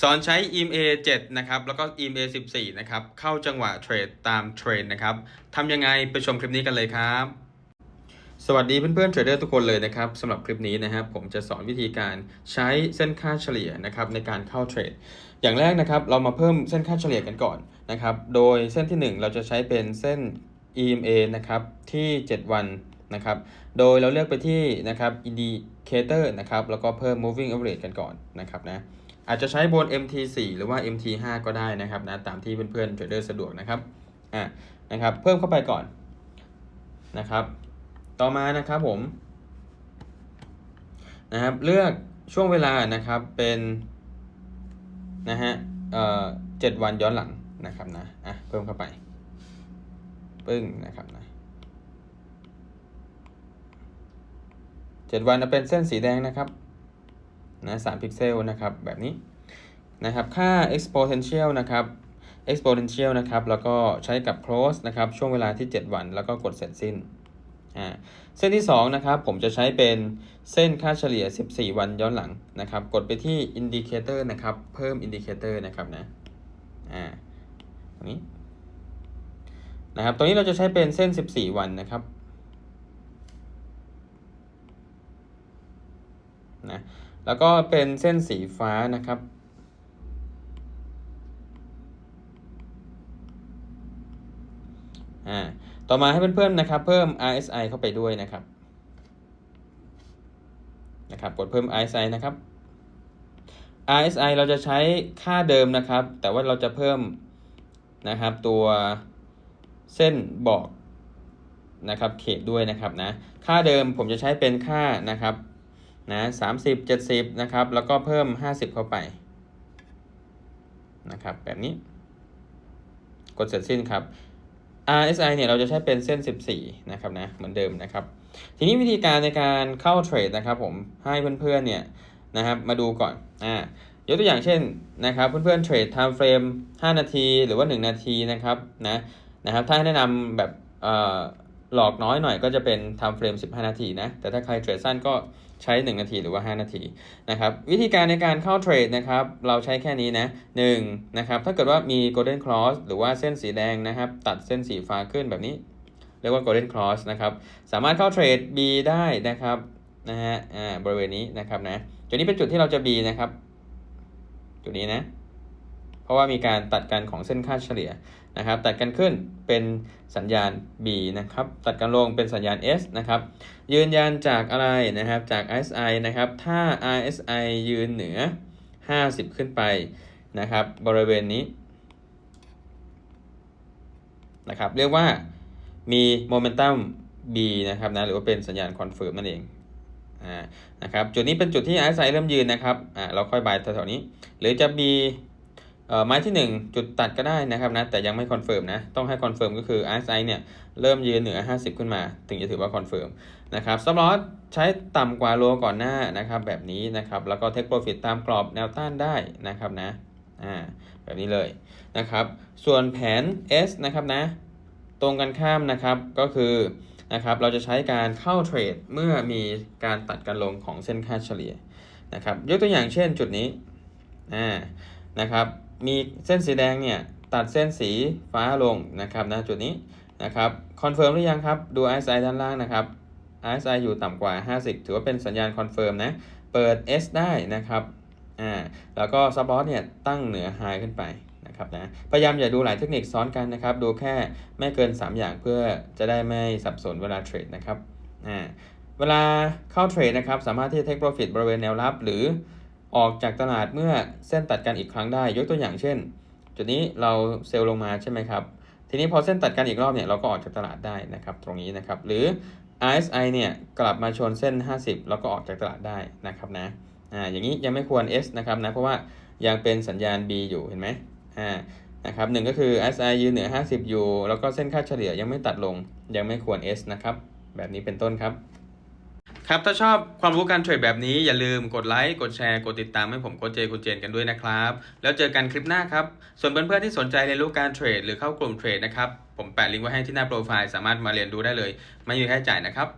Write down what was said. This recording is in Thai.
สอนใช้ EMA 7 นะครับ แล้วก็ EMA 14 นะครับ เข้าจังหวะเทรดตามเทรนนะครับทำยังไงไปชมคลิปนี้กันเลยครับ สวัสดีเพื่อนๆเทรดเดอร์ทุกคนเลยนะครับสำหรับคลิปนี้นะครับผมจะสอนวิธีการใช้เส้นค่าเฉลี่ยนะครับในการเข้าเทรด อย่างแรกนะครับเรามาเพิ่มเส้นค่าเฉลี่ยกันก่อนนะครับ โดยเส้นที่ 1 เราจะใช้เป็นเส้น EMA นะครับที่ 7 วันนะครับ โดยเราเลือกไปที่นะครับ indicator นะครับ แล้วก็เพิ่ม moving average กันก่อนนะครับนะ อาจจะใช้บน MT4 หรือว่า MT5 ก็ได้นะครับนะตามที่เพื่อนๆเทรดเดอร์สะดวกนะครับอะนะครับ เพิ่มเข้าไปก่อนนะครับ ต่อมานะครับผมนะครับเลือกช่วงเวลานะครับเป็นนะฮะเอ่อเจ็ดวันย้อนหลังนะครับนะอะเพิ่มเข้าไป ปึ้งนะครับนะเจ็ดวันจะเป็นเส้นสีแดงนะครับ นะสามพิกเซลนะครับแบบนี้นะครับค่า exponential นะครับ exponential นะครับแล้วก็ใช้กับ close นะครับช่วงเวลาที่ 7 วัน แล้วก็กดเสร็จสิ้นอ่าเส้นที่2นะครับผมจะใช้เป็นเส้นค่าเฉลี่ย 14 วันย้อนหลังนะครับกดไปที่ indicator นะครับเพิ่ม indicator นะครับนะอ่าตรงนี้นะครับตรงนี้เราจะใช้เป็นเส้น 14 วันนะครับนะ แล้วก็เป็นเส้นสีฟ้านะครับ อ่า ต่อมาให้เพื่อนๆนะครับ เพิ่ม RSI เข้าไปด้วยนะครับ นะครับกดเพิ่ม RSI นะครับ RSI เราจะใช้ค่าเดิมนะครับ แต่ว่าเราจะเพิ่มนะครับตัวเส้นบอกนะครับเขตด้วยนะครับนะ ค่าเดิมผมจะใช้เป็นค่านะครับ นะสามสิบเจ็ดสิบนะครับ แล้วก็เพิ่ม50เข้าไปนะครับแบบนี้ กดเสร็จสิ้นครับ RSI เนี่ยเราจะใช้เป็นเส้น 14 นะครับนะเหมือนเดิมนะครับ ทีนี้วิธีการในการเข้าเทรดนะครับผมให้เพื่อนๆเนี่ยนะครับมาดูก่อนอ่ายกตัวอย่างเช่นนะครับเพื่อนๆเทรด time frame 5 นาทีหรือว่า 1 นาทีนะครับนะนะครับถ้าให้แนะนำแบบเอ่อ หลอกน้อยหน่อยก็จะเป็น time frame 15 นาทีนะ แต่ถ้าใครเทรดสั้นก็ใช้ 1 นาทีหรือว่า 5 นาทีนะครับวิธีการในการเข้าเทรดนะครับเราใช้แค่นี้นะ1นะครับถ้าเกิดว่ามี golden cross หรือว่าเส้นสีแดงนะครับ ตัดเส้นสีฟ้าขึ้นแบบนี้ เรียกว่า golden cross นะครับสามารถเข้าเทรด B ได้นะครับนะฮะอ่าบริเวณนี้นะครับนะจุดนี้เป็นจุดที่เราจะ B นะครับจุดนี้นะ ราะว่ามีการตัดกันของเส้นค่าเฉลี่ยนะครับ ตัดกันขึ้นเป็นสัญญาณ B นะครับ ตัดกันลงเป็นสัญญาณ S นะครับ ยืนยันจากอะไรนะครับ จาก RSI นะครับ ถ้า RSI ยืนเหนือ 50 ขึ้นไปนะครับ บริเวณนี้นะครับ เรียกว่ามีโมเมนตัม B นะครับนะหรือว่าเป็นสัญญาณคอนเฟิร์มนั่นเองอ่านะครับจุดนี้เป็นจุดที่ RSI เริ่มยืนนะครับอ่าเราค่อยบายแถวๆนี้ หรือจะ B ไม้ที่ 1 จุดตัดก็ได้นะครับนะแต่ยังไม่คอนเฟิร์มนะต้องให้คอนเฟิร์มก็คือ RSI เนี่ยเริ่มยืนเหนือ 50 ขึ้นมา ถึงจะถือว่าคอนเฟิร์มนะครับซับลอสใช้ต่ำกว่าโลก่อนหน้านะครับแบบนี้นะครับแล้วก็เทคโปรฟิตตามกรอบแนวต้านได้นะครับนะอ่าแบบนี้เลยนะครับส่วนแผน S นะครับนะตรงกันข้ามนะครับก็คือนะครับเราจะใช้การเข้าเทรดเมื่อมีการตัดกันลงของเส้นค่าเฉลี่ยนะครับยกตัวอย่างเช่นจุดนี้อ่านะครับ มีเส้นสีแดงเนี่ยตัดเส้นสีฟ้าลงนะครับนะจุดนี้นะครับคอนเฟิร์มหรือยังครับดู RSI ด้านล่างนะครับ RSI อยู่ต่ำกว่า 50 ถือว่าเป็นสัญญาณคอนเฟิร์มนะเปิด S ได้นะครับอ่าแล้วก็ซับลอสเนี่ยตั้งเหนือไฮขึ้นไปนะครับนะพยายามอย่าดูหลายเทคนิคซ้อนกันนะครับ ดูแค่ไม่เกิน 3 อย่างเพื่อจะได้ไม่สับสนเวลาเทรดนะครับอ่าเวลาเข้าเทรดนะครับสามารถที่จะ take profit บริเวณแนวรับหรือ ออกจากตลาดเมื่อเส้นตัดกันอีกครั้งได้ ยกตัวอย่างเช่น จุดนี้เราเซลล์ลงมาใช่ไหมครับ ทีนี้พอเส้นตัดกันอีกรอบเนี่ยเราก็ออกจากตลาดได้นะครับ ตรงนี้นะครับ หรือ RSI เนี่ยกลับมาชนเส้น 50 แล้วก็ออกจากตลาดได้นะครับนะ อ่า อย่างนี้ยังไม่ควร S นะครับนะ เพราะว่ายังเป็นสัญญาณ B อยู่เห็นไหมอ่า นะครับหนึ่งก็คือ SI ยืนเหนือ 50 อยู่ แล้วก็เส้นค่าเฉลี่ยยังไม่ตัดลง ยังไม่ควร S นะครับ แบบนี้เป็นต้นครับ ครับถ้าชอบความรู้การเทรดแบบนี้อย่าลืมกดไลค์กดแชร์กดติดตามให้ผมโคชเจคุณเจนกันด้วยนะครับ แล้วเจอกันคลิปหน้าครับ ส่วนเพื่อนๆที่สนใจเรียนรู้การเทรดหรือเข้ากลุ่มเทรดนะครับ ผมแปะลิงก์ไว้ให้ที่หน้าโปรไฟล์สามารถมาเรียนรู้ได้เลย ไม่มีค่าใช้จ่ายนะครับ